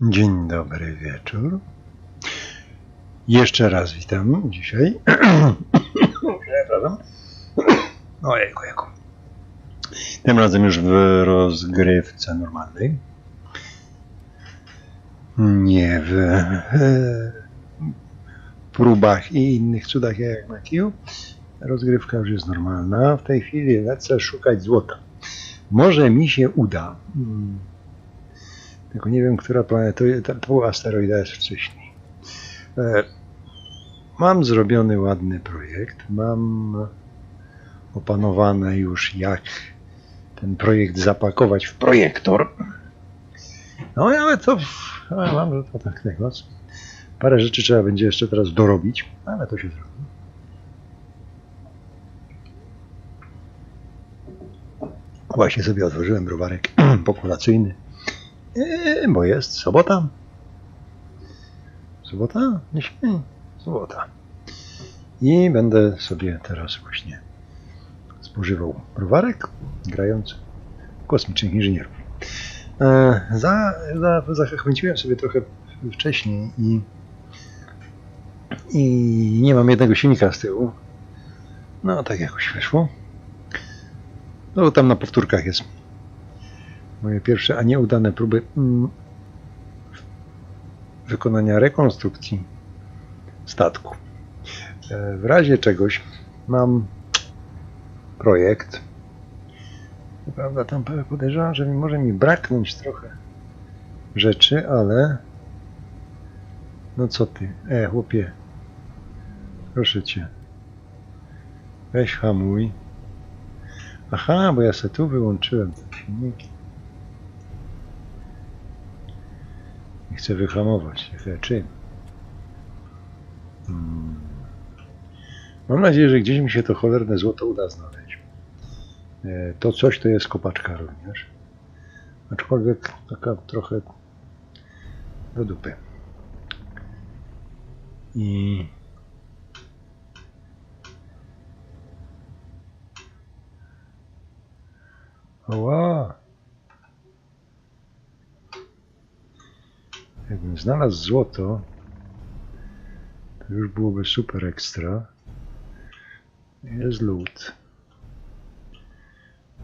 Dzień dobry wieczór. Jeszcze raz witam dzisiaj. Przepraszam. Ojejku, jejku. Tym razem już w rozgrywce normalnej. Nie w e, próbach i innych cudach jak na kiju. Rozgrywka już jest normalna. W tej chwili lecę szukać złota. Może mi się uda. Tylko nie wiem, która planeta. To, to był asteroida jest wcześniej. E, mam zrobiony ładny projekt. Mam opanowane już, jak ten projekt zapakować w projektor. No ale to. Ale mam, że to tak tego. Parę rzeczy trzeba będzie jeszcze teraz dorobić, ale to się zrobi. Właśnie sobie otworzyłem browarek populacyjny. Eee, bo jest sobota. Sobota? Nie śmiej. Sobota. I będę sobie teraz właśnie spożywał browarek grając kosmicznych inżynierów. E, za, za, sobie trochę wcześniej i, i nie mam jednego silnika z tyłu. No tak jakoś wyszło. No tam na powtórkach jest moje pierwsze, a nieudane próby mm, wykonania rekonstrukcji statku. E, W razie czegoś mam projekt. Prawda, tam podejrzewam, że może mi braknąć trochę rzeczy, ale no co ty, e chłopie, proszę cię, weź hamuj. Aha, bo ja se tu wyłączyłem te silniki. I chcę wyhamować. Czym? Hmm. Mam nadzieję, że gdzieś mi się to cholerne złoto uda znaleźć. E, To coś to jest kopaczka również. Aczkolwiek taka trochę do dupy. I Oła! Jakbym znalazł złoto, to już byłoby super ekstra. Jest lód.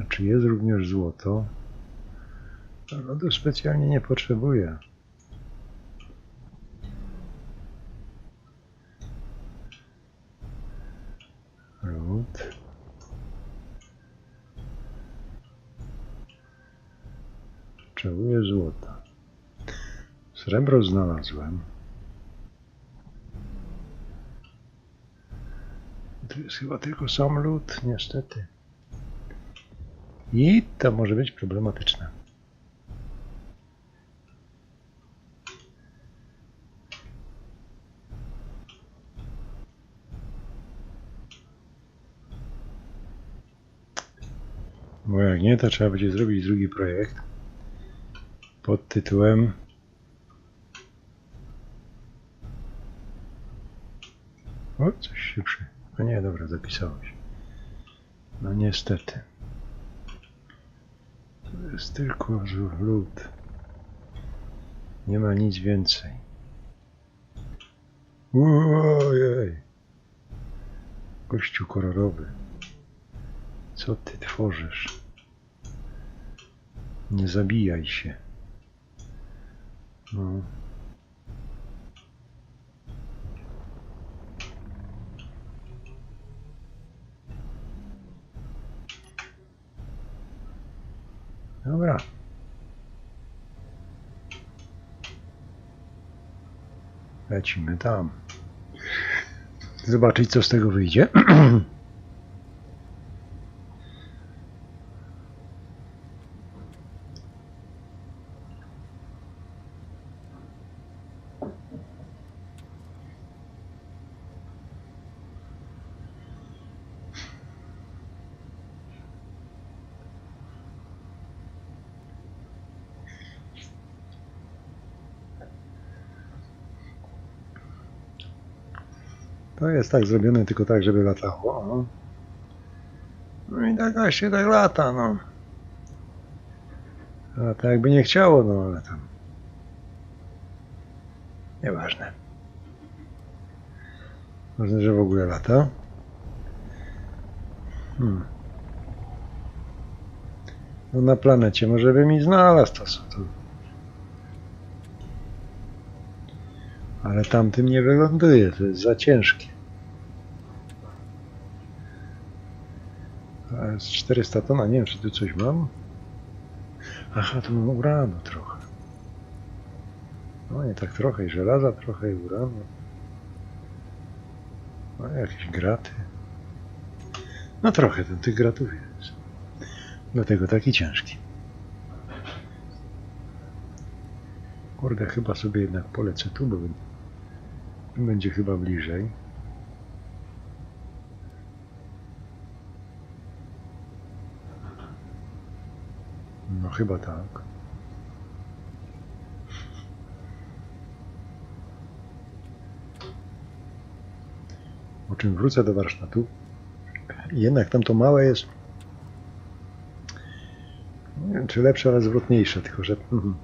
A czy jest również złoto? To lodu specjalnie nie potrzebuję. Lód. Potrzebuję złota. Srebro znalazłem. Tu jest chyba tylko sam lód, niestety. I to może być problematyczne. Bo jak nie, to trzeba będzie zrobić drugi projekt pod tytułem O, coś się przy... No nie, dobra, zapisałeś. No niestety. To jest tylko lód. Nie ma nic więcej. Ojej. Gościu kolorowy. Co ty tworzysz? Nie zabijaj się. No. Dobra. Lecimy tam. Zobaczyć, co z tego wyjdzie. To jest tak zrobione tylko tak, żeby latało. No i tak właśnie tak lata, no. A tak jakby nie chciało, no ale tam. Nieważne. Ważne, że w ogóle lata. Hmm. No na planecie może by mi znalazł to, tu. Ale tamtym nie wyląduje, to jest za ciężkie. Jest 400 ton, a nie wiem, czy tu coś mam. Aha, tu mam uranu trochę. No nie tak trochę i żelaza, trochę i uranu. No jakieś graty. No trochę ten tych gratów jest. Dlatego taki ciężki. Kurde, chyba sobie jednak polecę tu, bo będzie chyba bliżej. No chyba tak. Po czym wrócę do warsztatu. Jednak tam to małe jest. Wiem, czy lepsze, ale zwrotniejsze, tylko że mhm.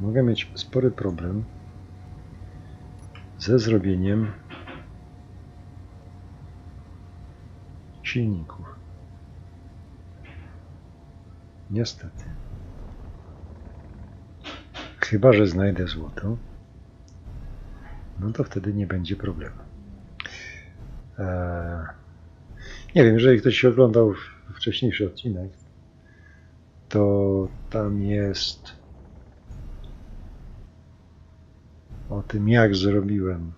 mogę mieć spory problem ze zrobieniem silników. Niestety. Chyba, że znajdę złoto, no to wtedy nie będzie problemu. Eee, nie wiem, jeżeli ktoś oglądał wcześniejszy odcinek, to tam jest o tym, jak zrobiłem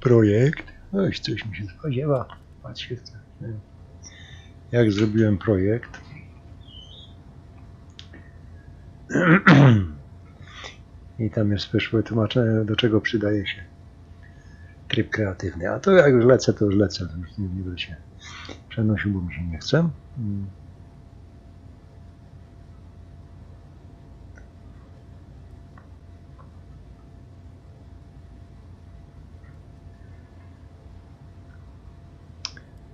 projekt. Oj, coś mi się spodziewa. Chce. Jak zrobiłem projekt. I tam jest wyszłe tłumaczenie, do czego przydaje się tryb kreatywny. A to jak już lecę, to już lecę. To już nie, będę się przenosił, bo mi się nie chce.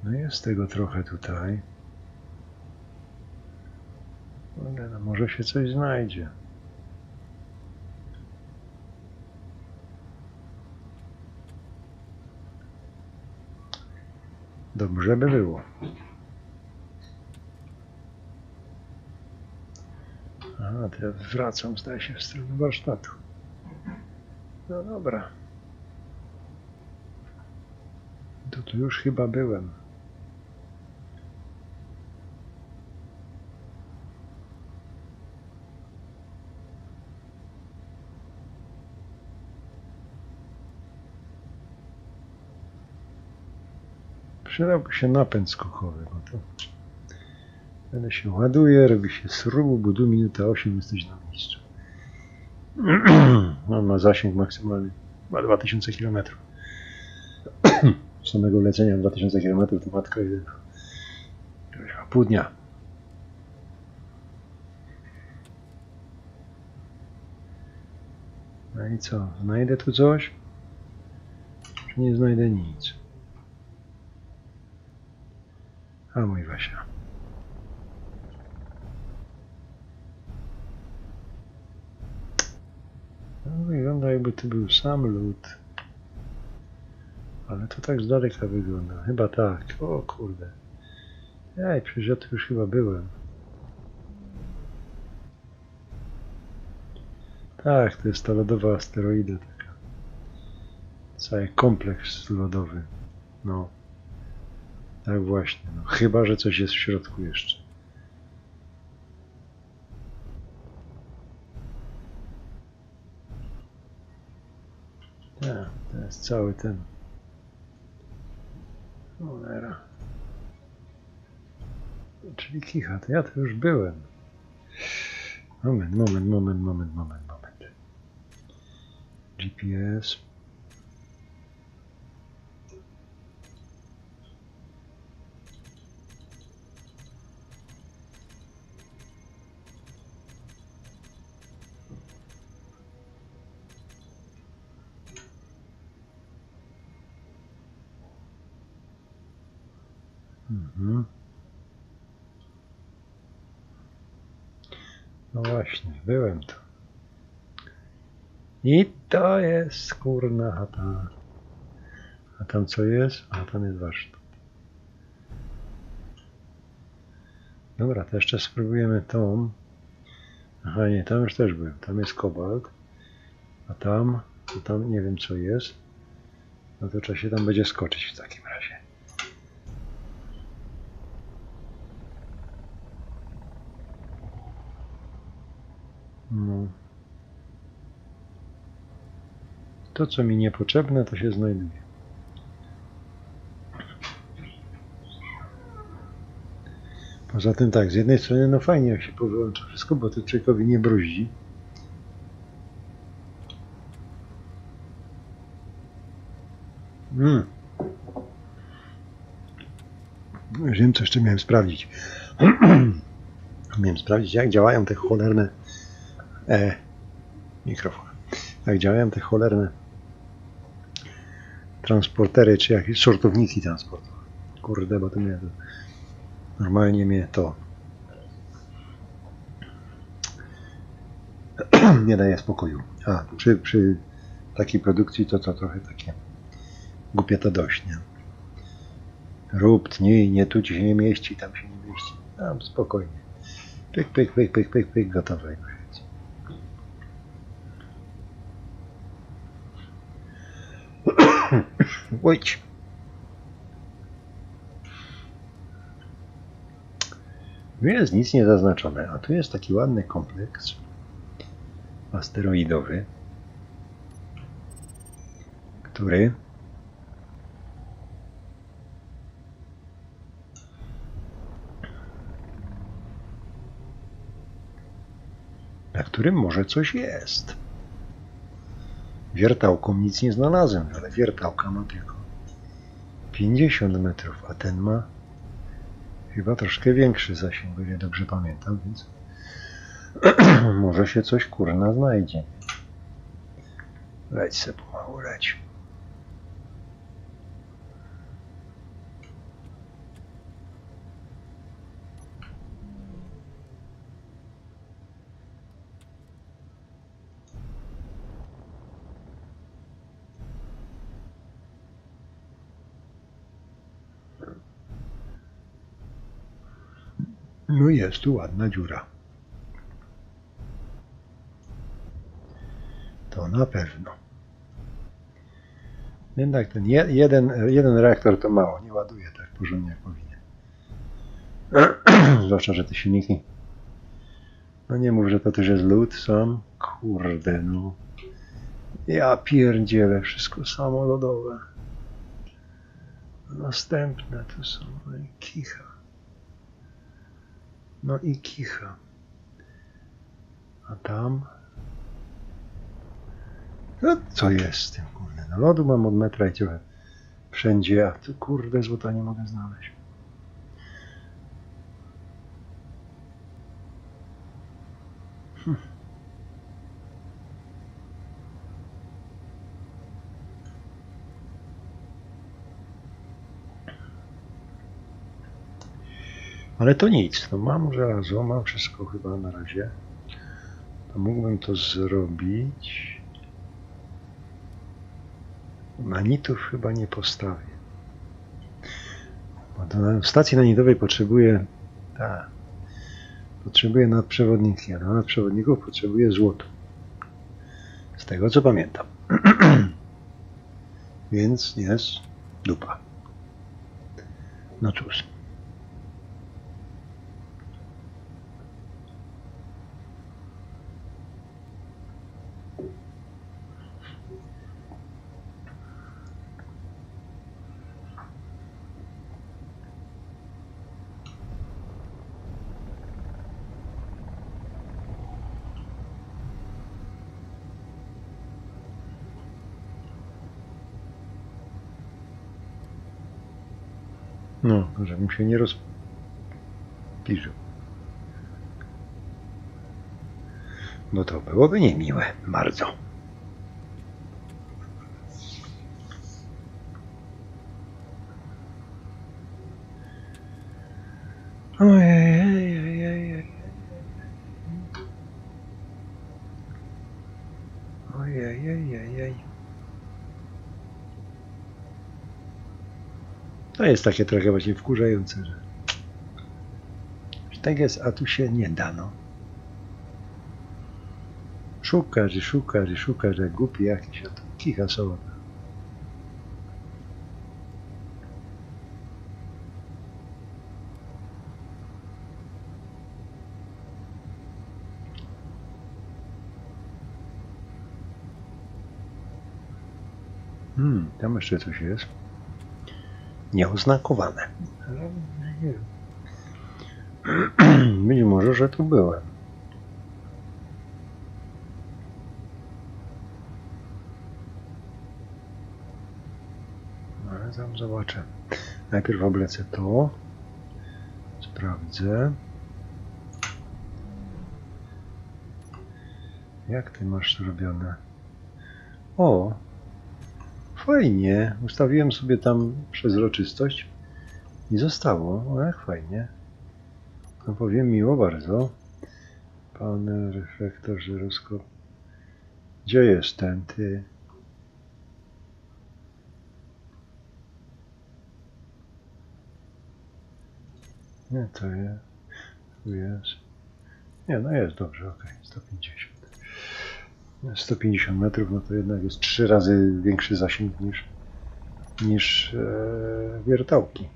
No jest tego trochę tutaj. Ale no może się coś znajdzie. Dobrze by było. A, to ja wracam, zdaje się, w stronę warsztatu. No dobra. To tu już chyba byłem. Przydałby się napęd skokowy, bo to będę się ładuje, robi się srubu, budu minuta 8 jesteś na miejscu. On ma zasięg maksymalny, ma 2000 km. Samego lecenia 2000 km to matka jeden. Pół dnia. No i co? Znajdę tu coś? Czy nie znajdę nic? A mój Wasia. No, wygląda jakby to był sam lód. Ale to tak z daleka wygląda. Chyba tak. O kurde. Ej, przecież ja tu już chyba byłem. Tak, to jest ta lodowa asteroida taka. Cały kompleks lodowy. No. Tak właśnie. No. Chyba, że coś jest w środku jeszcze. Tak, to jest cały ten. Cholera. Czyli kicha, to ja tu już byłem. Moment, moment, moment, moment, moment, moment. GPS. Byłem tu. I to jest kurna chata. A tam co jest? A tam jest warsztat. Dobra, to jeszcze spróbujemy tą. Aha, nie, tam już też byłem. Tam jest kobalt. A tam, to tam nie wiem co jest. No to trzeba się tam będzie skoczyć w takim razie. No. To, co mi niepotrzebne, to się znajduje. Poza tym tak, z jednej strony no fajnie jak się powyłącza wszystko, bo to człowiekowi nie bruździ. Mm. Wiem, co jeszcze miałem sprawdzić. miałem sprawdzić, jak działają te cholerne e, mikrofon. Jak działają te cholerne transportery, czy jakieś sortowniki transportowe. Kurde, bo to mnie normalnie mnie to nie daje spokoju. A przy, przy takiej produkcji to to trochę takie głupie to dość, nie? Rób, tnij, nie tu ci się nie mieści, tam się nie mieści. Tam spokojnie. Pyk, pyk, pyk, pyk, pyk, pyk, gotowe. Ojć. Tu jest nic nie zaznaczone, a tu jest taki ładny kompleks asteroidowy, który na którym może coś jest. Wiertałką nic nie znalazłem, ale wiertałka ma tylko 50 metrów, a ten ma chyba troszkę większy zasięg, ile dobrze pamiętam, więc może się coś kurna znajdzie. Leć se pomału, leć. No jest tu ładna dziura. To na pewno. Jednak ten je, jeden, jeden reaktor to mało, nie ładuje tak porządnie jak powinien. Zwłaszcza, że te silniki. No nie mów, że to też jest lód sam. Kurde, no. Ja pierdzielę, wszystko samolodowe. Następne tu są. No kicha. No i kicha. A tam? No co jest z tym kurde? No lodu mam od metra i trochę wszędzie, a tu kurde złota nie mogę znaleźć. Hm. Ale to nic, no mam żelazo, mam wszystko chyba na razie. To mógłbym to zrobić. Nanitów chyba nie postawię. Bo do stacji nanitowej potrzebuję. Tak. Potrzebuję nadprzewodniki, a do nadprzewodników potrzebuję złoto. Z tego co pamiętam. Więc jest dupa. No cóż. No, żebym się nie rozpiżył. No to byłoby niemiłe, bardzo. Ojej, ojej, ojej. Ojej, ojej, ojej. To jest takie trochę właśnie wkurzające, że że tak jest, a tu się nie da, no. Szukasz i szukasz i szukasz, jak głupi jakiś, a tu kicha sobie. Hmm, tam jeszcze coś jest. Nieoznakowane. Być może, że tu byłem. No, Ale tam zobaczę. Najpierw oblecę to. Sprawdzę. Jak ty masz robione? O! Fajnie. Ustawiłem sobie tam przezroczystość i zostało. O, jak fajnie. No powiem miło bardzo. Panel, reflektor, żyroskop. Gdzie jest ten ty? Nie, to jest. Tu jest. Nie, no jest dobrze, ok. 150. 150 metrów, no to jednak jest trzy razy większy zasięg niż, niż e, wiertałki.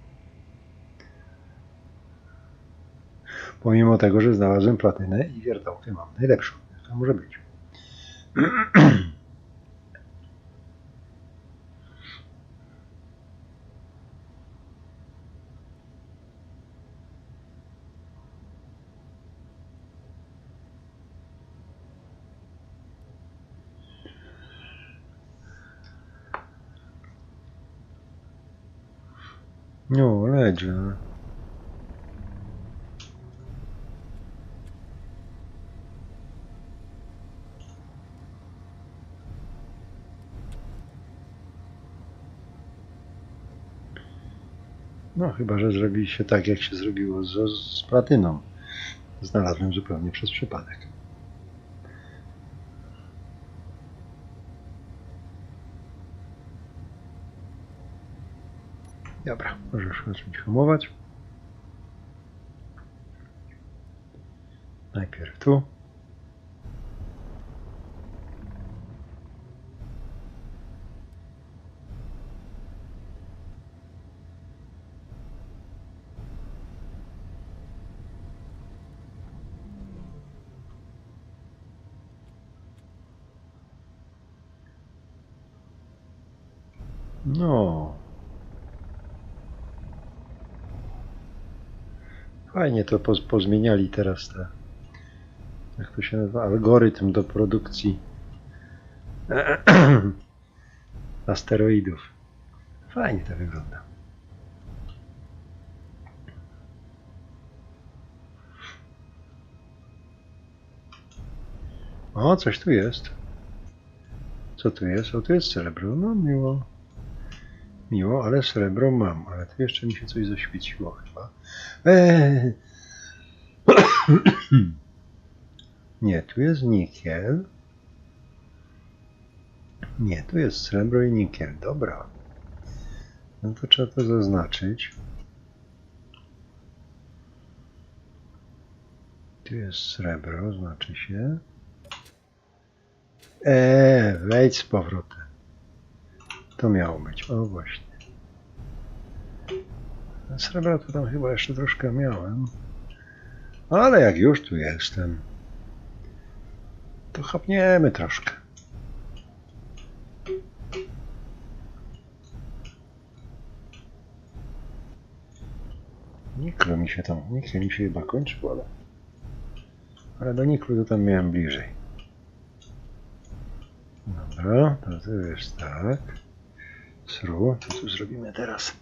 Pomimo tego, że znalazłem platynę i wiertałkę mam najlepszą. To może być. Ledzie. No, chyba, że zrobi się tak, jak się zrobiło z, z platyną. Znalazłem zupełnie przez przypadek. Dobra, możesz zacząć hamować. Najpierw tu. No. Fajnie to poz, pozmieniali teraz te. Jak to się nazywa? Algorytm do produkcji asteroidów. Fajnie to wygląda. O, coś tu jest. Co tu jest? O, tu jest srebro. No, miło. Miło, ale srebro mam. Ale tu jeszcze mi się coś zaświeciło chyba. Eee. Nie, tu jest nikiel. Nie, tu jest srebro i nikiel. Dobra. No to trzeba to zaznaczyć. Tu jest srebro, znaczy się. Eee, wejdź z powrotem. To miało być. O właśnie. Srebra to tam chyba jeszcze troszkę miałem. Ale jak już tu jestem, to chapniemy troszkę. Niklu mi się tam, niklu mi się chyba kończył, ale, ale do niklu to tam miałem bliżej. Dobra, to jest tak. Sru, co tu zrobimy teraz?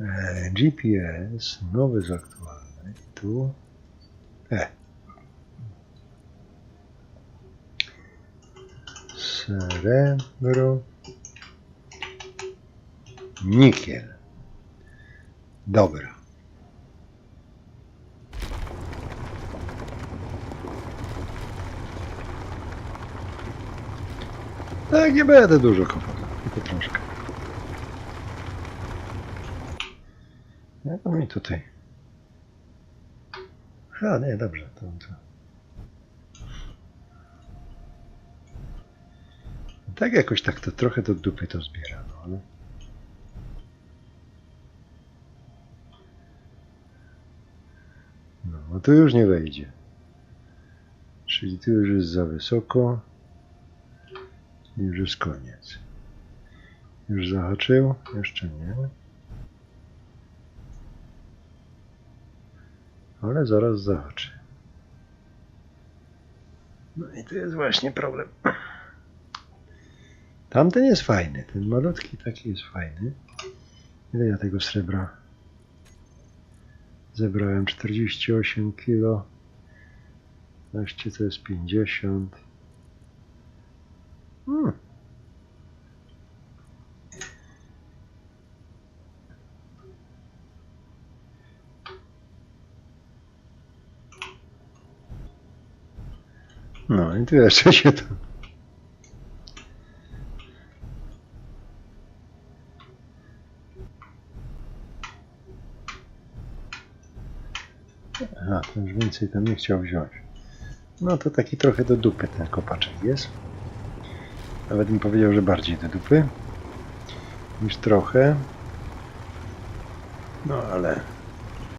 E, GPS, nowy zaktualny. Tu. E. Srebro. Nikiel. Dobra. Tak, nie będę dużo kopał, tylko troszkę. Jak to mi tutaj? A, nie, dobrze, to, to. Tak jakoś tak to trochę do dupy to zbiera, no ale... No, no tu już nie wejdzie. Czyli tu już jest za wysoko. Już jest koniec. Już zahaczył? Jeszcze nie. Ale zaraz zahaczy. No i tu jest właśnie problem. Tamten jest fajny. Ten malutki taki jest fajny. Ile ja tego srebra zebrałem? 48 kilo. Weźcie to jest 50. Hmm. No i tu jeszcze się to. Aha, to już więcej tam nie chciał wziąć. No to taki trochę do dupy ten kopaczek jest. Nawet bym powiedział, że bardziej do dupy niż trochę. No ale